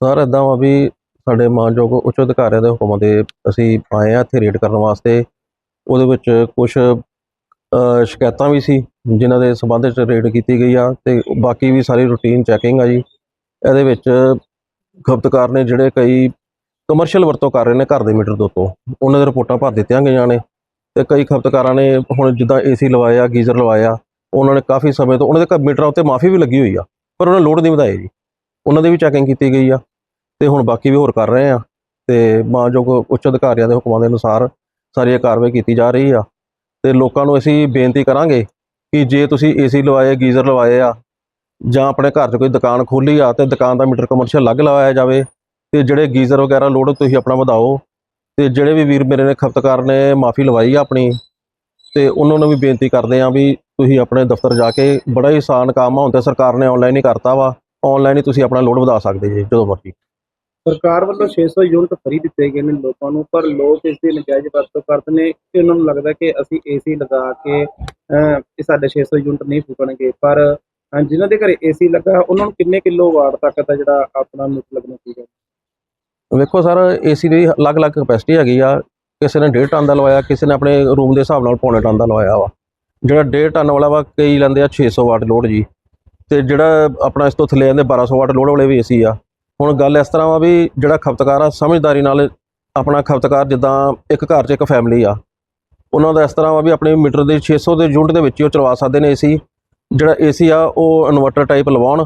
Sir ਇਦਾਂ ਵਾ ਵੀ ਸਾਡੇ ਮਾਨਯੋਗ ਉੱਚ ਅਧਿਕਾਰੀਆਂ ਦੇ ਹੁਕਮਾਂ ਦੇ ਅਸੀਂ ਆਏ ਆ ਇੱਥੇ ਰੇਡ ਕਰਨ ਵਾਸਤੇ। ਉਹਦੇ ਵਿੱਚ ਕੁਝ ਸ਼ਿਕਾਇਤਾਂ ਵੀ ਸੀ, ਜਿਨ੍ਹਾਂ ਦੇ ਸਬੰਧ ਵਿੱਚ ਰੇਡ ਕੀਤੀ ਗਈ ਆ ਤੇ ਬਾਕੀ ਵੀ ਸਾਰੀ ਰੂਟੀਨ ਚੈਕਿੰਗ ਆ ਜੀ। ਇਹਦੇ ਵਿੱਚ ਖਪਤਕਾਰ ਨੇ ਜਿਹੜੇ ਕਈ ਕਮਰਸ਼ੀਅਲ ਵਰਤੋਂ ਕਰ ਰਹੇ ਨੇ ਘਰ ਦੇ ਮੀਟਰ ਦੇ ਉੱਤੋਂ। ਉਹਨਾਂ ਦੇ ਰਿਪੋਰਟਾਂ ਭਰ ਦਿੱਤੀਆਂ ਗਈਆਂ ਨੇ ਤੇ ਕਈ ਖਪਤਕਾਰਾਂ ਨੇ ਹੁਣ ਜਿੱਦਾਂ ਏਸੀ ਲਵਾਇਆ, ਗੀਜ਼ਰ ਲਵਾਇਆ, ਉਹਨਾਂ ਨੇ ਕਾਫੀ ਸਮੇਂ ਤੋਂ, ਉਹਨਾਂ ਦੇ ਘਰ ਮੀਟਰਾਂ ਉੱਤੇ ਮਾਫੀ ਵੀ ਲੱਗੀ ਹੋਈ ਆ, ਪਰ ਉਹਨਾਂ ਲੋਡ ਨਹੀਂ ਵਧਾਈ ਜੀ। ਉਹਨਾਂ ਦੀ ਵੀ ਚੈਕਿੰਗ ਕੀਤੀ ਗਈ ਆ ਤੇ ਹੁਣ ਬਾਕੀ ਵੀ ਹੋਰ ਕਰ ਰਹੇ ਆ ਤੇ ਮਾਨਯੋਗ ਉੱਚ ਅਧਿਕਾਰੀਆਂ ਦੇ ਹੁਕਮਾਂ ਦੇ ਅਨੁਸਾਰ ਸਾਰੀ ਇਹ ਕਾਰਵਾਈ ਕੀਤੀ ਜਾ ਰਹੀ ਆ ਤੇ ਲੋਕਾਂ ਨੂੰ ਅਸੀਂ ਬੇਨਤੀ ਕਰਾਂਗੇ ਕਿ ਜੇ ਤੁਸੀਂ ਏਸੀ ਲਵਾਏ, ਗੀਜ਼ਰ ਲਵਾਏ ਆ ਜਾਂ ਆਪਣੇ ਘਰ 'ਚ ਕੋਈ ਦੁਕਾਨ ਖੋਲੀ ਆ ਤੇ ਦੁਕਾਨ ਦਾ ਮੀਟਰ ਕਮਰਸ਼ੀਅਲ ਅਲੱਗ ਲਵਾਇਆ ਜਾਵੇ ਤੇ ਜਿਹੜੇ ਗੀਜ਼ਰ ਵਗੈਰਾ ਲੋਡ ਤੁਸੀਂ ਆਪਣਾ ਵਧਾਓ ਤੇ ਜਿਹੜੇ ਵੀ ਵੀਰ ਮੇਰੇ ਨੇ ਖਪਤਕਾਰ ਨੇ ਮਾਫੀ ਲਵਾਈ ਆ ਆਪਣੀ ਤੇ ਉਹਨਾਂ ਨੂੰ ਵੀ ਬੇਨਤੀ ਕਰਦੇ ਆ ਵੀ ਤੁਸੀਂ ਆਪਣੇ ਦਫ਼ਤਰ ਜਾ ਕੇ ਬੜਾ ਹੀ ਆਸਾਨ ਕੰਮ ਆ, ਹੁਣ ਤੇ ਸਰਕਾਰ ਨੇ ਆਨਲਾਈਨ ਹੀ ਕਰਤਾ ਵਾ ਆਨਲਾਈਨ ਹੀ ਤੁਸੀਂ ਆਪਣਾ ਲੋਡ ਵਧਾ ਸਕਦੇ ਜੀ ਜਦੋਂ ਮਰਜ਼ੀ। ਸਰਕਾਰ ਵੱਲੋਂ 600 ਯੂਨਿਟ ਫਰੀ ਦਿੱਤੇ ਗਏ ਨੇ ਲੋਕਾਂ ਨੂੰ ਪਰ ਲੋਕ ਇਸ ਦੀ ਨਜਾਇਜ਼ ਵਰਤੋਂ ਕਰਦੇ ਨੇ ਕਿ ਉਹਨਾਂ ਨੂੰ ਲੱਗਦਾ ਕਿ ਅਸੀਂ ਏਸੀ ਲਗਾ ਕੇ ਇਹ ਸਾਡੇ 600 ਯੂਨਿਟ ਨਹੀਂ ਫੂਕਣਗੇ। ਪਰ ਜਿਨ੍ਹਾਂ ਦੇ ਘਰੇ ਏਸੀ ਲੱਗਾ ਉਹਨਾਂ ਨੂੰ ਕਿੰਨੇ ਕਿਲੋ ਵਾਟ ਤੱਕ ਦਾ ਜਿਹੜਾ ਆਪਣਾ ਮੀਟਰ ਲੱਗਣਾ ਚਾਹੀਦਾ? ਵੇਖੋ ਸਰ ਏਸੀ ਦੀ ਅਲੱਗ-ਅਲੱਗ ਕਪੈਸਿਟੀ ਹੈਗੀ ਆ। ਕਿਸੇ ਨੇ 1.5 ਟਨ ਦਾ ਲਵਾਇਆ ਕਿਸੇ ਨੇ ਆਪਣੇ ਰੂਮ ਦੇ ਹਿਸਾਬ ਨਾਲ ਪੌਣੇ ਟਨ ਦਾ ਲਵਾਇਆ ਵਾ। ਜਿਹੜਾ 1.5 ਟਨ ਵਾਲਾ ਵਾ ਕਈ ਲੈਂਦੇ ਆ 600 ਵਾਟ ਲੋਡ ਜੀ। ਤੇ ਜਿਹੜਾ ਆਪਣਾ ਇਸ ਤੋਂ ਥੱਲੇ ਜਾਂਦੇ 1200 ਵਾਟ ਲੋਡ ਵਾਲੇ ਵੀ ਏਸੀ ਆ। ਹੁਣ ਗੱਲ ਇਸ ਤਰ੍ਹਾਂ ਵਾ ਵੀ ਜਿਹੜਾ ਖਪਤਕਾਰ ਆ, ਸਮਝਦਾਰੀ ਨਾਲ ਆਪਣਾ ਖਪਤਕਾਰ ਜਿੱਦਾਂ ਇੱਕ ਘਰ 'ਚ ਇੱਕ ਫੈਮਿਲੀ ਆ। ਉਹਨਾਂ ਦਾ ਇਸ ਤਰ੍ਹਾਂ ਵਾ ਵੀ ਆਪਣੇ ਮੀਟਰ ਦੇ 600 ਦੇ ਯੂਨਿਟ ਦੇ ਵਿੱਚ ਹੀ ਉਹ ਚਲਵਾ ਸਕਦੇ ਨੇ ਏਸੀ। ਜਿਹੜਾ ਏਸੀ ਆ, ਉਹ ਇਨਵਰਟਰ ਟਾਈਪ ਲਵਾਉਣ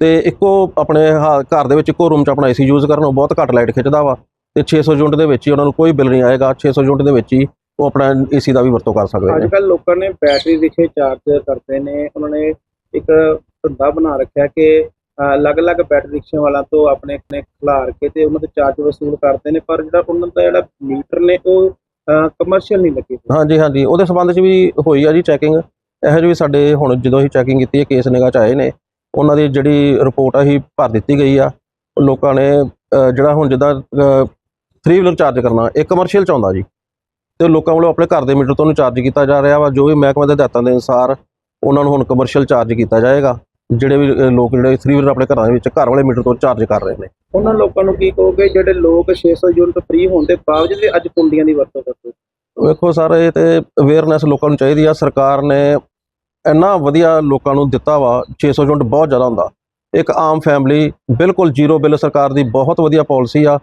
ਤੇ ਇੱਕੋ ਆਪਣੇ ਹਾ- ਘਰ ਦੇ ਵਿੱਚ ਇੱਕੋ ਰੂਮ 'ਚ ਆਪਣਾ ਏਸੀ ਯੂਜ਼ ਕਰਨ, ਉਹ ਬਹੁਤ ਘੱਟ ਲਾਈਟ ਖਿੱਚਦਾ ਵਾ ਤੇ 600 ਯੂਨਿਟ ਦੇ ਵਿੱਚ ਹੀ ਉਹਨਾਂ ਨੂੰ ਕੋਈ ਬਿੱਲ ਨਹੀਂ ਆਏਗਾ 600 ਯੂਨਿਟ ਦੇ ਵਿੱਚ ਹੀ ਉਹ ਆਪਣਾ ਏਸੀ ਦਾ ਵੀ ਵਰਤੋਂ ਕਰ ਸਕਦੇ ਅੱਜ ਨੇ ਕੱਲ ਲੋਕਾਂ ਨੇ ਬੈਟਰੀ ਰਿਕਸ਼ੇ ਚਾਰਜ ਕਰਦੇ ਨੇ, ਉਹਨਾਂ ਨੇ ਇੱਕ ਧੰਦਾ ਬਣਾ ਰੱਖਿਆ ਕਿ ਅਲੱਗ-ਅਲੱਗ ਬੈਟਰੀ ਰਿਕਸ਼ਿਆਂ ਵਾਲਾ ਤੋਂ ਆਪਣੇ ਆਪਣੇ ਖਿਲਾਰ ਕੇ ਤੇ ਉਹਨਾਂ ਦੇ ਚਾਰਜ ਵਸੂਲ ਕਰਦੇ ਨੇ, ਪਰ ਜਿਹੜਾ ਉਹਨਾਂ ਦਾ ਜਿਹੜਾ ਮੀਟਰ ਨੇ ਉਹ ਕਮਰਸ਼ੀਅਲ ਨਹੀਂ ਲੱਗੇ ਹਾਂਜੀ ਹਾਂਜੀ। ਉਹਦੇ ਸੰਬੰਧ 'ਚ ਵੀ ਹੋਈ ਆ ਜੀ ਚੈਕਿੰਗ ਇਹੋ ਜਿਹੀ ਵੀ ਸਾਡੇ ਹੁਣ ਜਦੋਂ ਅਸੀਂ ਚੈਕਿੰਗ ਕੀਤੀ ਹੈ ਕੇਸ ਨਿਗਾਹ 'ਚ ਆਏ ਨੇ, ਉਹਨਾਂ ਦੀ ਜਿਹੜੀ ਰਿਪੋਰਟ ਆ ਹੀ ਭਰ ਦਿੱਤੀ ਗਈ ਆ। ਉਹ ਲੋਕਾਂ ਨੇ ਜਿਹੜਾ ਹੁਣ ਜਿੱਦਾਂ 3 ਵੀਲਰ ਚਾਰਜ ਕਰਨਾ, ਇਹ ਕਮਰਸ਼ੀਅਲ 'ਚ ਆਉਂਦਾ ਜੀ। ਤੇ ਲੋਕਾਂ ਵੱਲੋਂ ਆਪਣੇ ਘਰ ਦੇ ਮੀਟਰ ਤੋਂ ਉਹਨੂੰ ਚਾਰਜ ਕੀਤਾ ਜਾ ਰਿਹਾ ਵਾ, ਜੋ ਵੀ ਮਹਿਕਮੇ ਦੇ ਹਦਾਇਤਾਂ ਦੇ ਅਨੁਸਾਰ ਉਹਨਾਂ ਨੂੰ ਹੁਣ ਕਮਰਸ਼ੀਅਲ ਚਾਰਜ ਕੀਤਾ ਜਾਏਗਾ। ਜਿਹੜੇ ਵੀ ਲੋਕ ਜਿਹੜੇ 3 ਵੀਲਰ ਆਪਣੇ ਘਰਾਂ ਦੇ ਵਿੱਚ ਘਰ ਵਾਲੇ ਮੀਟਰ ਤੋਂ ਚਾਰਜ ਕਰ ਰਹੇ ਨੇ। ਉਹਨਾਂ ਲੋਕਾਂ ਨੂੰ ਕੀ ਕਹੋਗੇ ਜਿਹੜੇ ਲੋਕ 600 ਯੂਨਿਟ ਫ੍ਰੀ ਹੋਣ ਦੇ ਬਾਵਜੂਦ ਵੀ ਅੱਜ ਕੁੰਡੀਆਂ ਦੀ ਵਰਤੋਂ ਕਰਦੇ ਵੇਖੋ ਸਰ ਇਹ ਤੇ ਅਵੇਅਰਨੈਸ ਲੋਕਾਂ ਨੂੰ ਚਾਹੀਦੀ ਆ। ਸਰਕਾਰ ਨੇ ਇੰਨਾ ਵਧੀਆ ਲੋਕਾਂ ਨੂੰ ਦਿੱਤਾ ਵਾ 600 ਯੂਨਿਟ ਬਹੁਤ ਜ਼ਿਆਦਾ ਹੁੰਦਾ। ਇੱਕ ਆਮ ਫੈਮਿਲੀ ਬਿਲਕੁਲ ਜ਼ੀਰੋ ਬਿੱਲ ਸਰਕਾਰ ਦੀ ਬਹੁਤ ਵਧੀਆ ਪਾਲਿਸੀ ਆ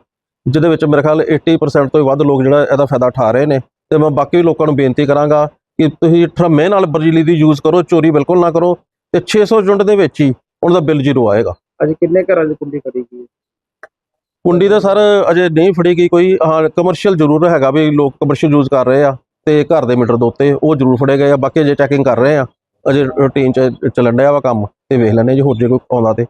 ਜਿਹਦੇ ਵਿੱਚ ਮੇਰੇ ਖਿਆਲ 80% ਤੋਂ ਵੱਧ ਲੋਕ ਜਿਹੜਾ ਇਹਦਾ ਫਾਇਦਾ ਉਠਾ ਰਹੇ ਨੇ। ਤੇ ਮੈਂ ਬਾਕੀ ਲੋਕਾਂ ਨੂੰ ਬੇਨਤੀ ਕਰਾਂਗਾ ਕਿ ਤੁਸੀਂ ਠਰਮੇ ਨਾਲ ਬਿਜਲੀ ਦੀ ਯੂਜ਼ ਕਰੋ ਚੋਰੀ ਬਿਲਕੁਲ ਨਾ ਕਰੋ। ਤੇ 600 ਯੂਨਿਟ ਦੇ ਵਿੱਚ ਹੀ ਉਹਨਾਂ ਦਾ ਬਿੱਲ ਜ਼ੀਰੋ ਆਏਗਾ। ਅੱਜ ਕਿੰਨੇ ਘਰਾਂ 'ਚ ਕੁੰਡੀ ਫੜੀ ਗਈ? ਕੁੰਡੀ ਦਾ ਸਰ ਅਜੇ ਨਹੀਂ ਫੜੀ ਗਈ ਕੋਈ। ਹਾਂ ਕਮਰਸ਼ੀਅਲ ਜ਼ਰੂਰ ਹੈਗਾ ਵੀ ਲੋਕ ਕਮਰਸ਼ੀਅਲ ਯੂਜ਼ ਕਰ ਰਹੇ ਆ ਤੇ ਘਰ ਦੇ ਮੀਟਰ ਦੇ ਉੱਤੇ ਉਹ ਜ਼ਰੂਰ ਫੜੇ ਗਏ ਆ। ਬਾਕੀ ਅਜੇ ਚੈਕਿੰਗ ਕਰ ਰਹੇ ਆ। ਅਜੇ ਰੂਟੀਨ ਚ ਚੱਲਣ ਡਿਆ ਵਾ ਕੰਮ ਤੇ ਵੇਖ ਲੈਣੇ ਜੇ ਹੋਰ ਜੇ ਕੋਈ ਆਉਂਦਾ ਤੇ।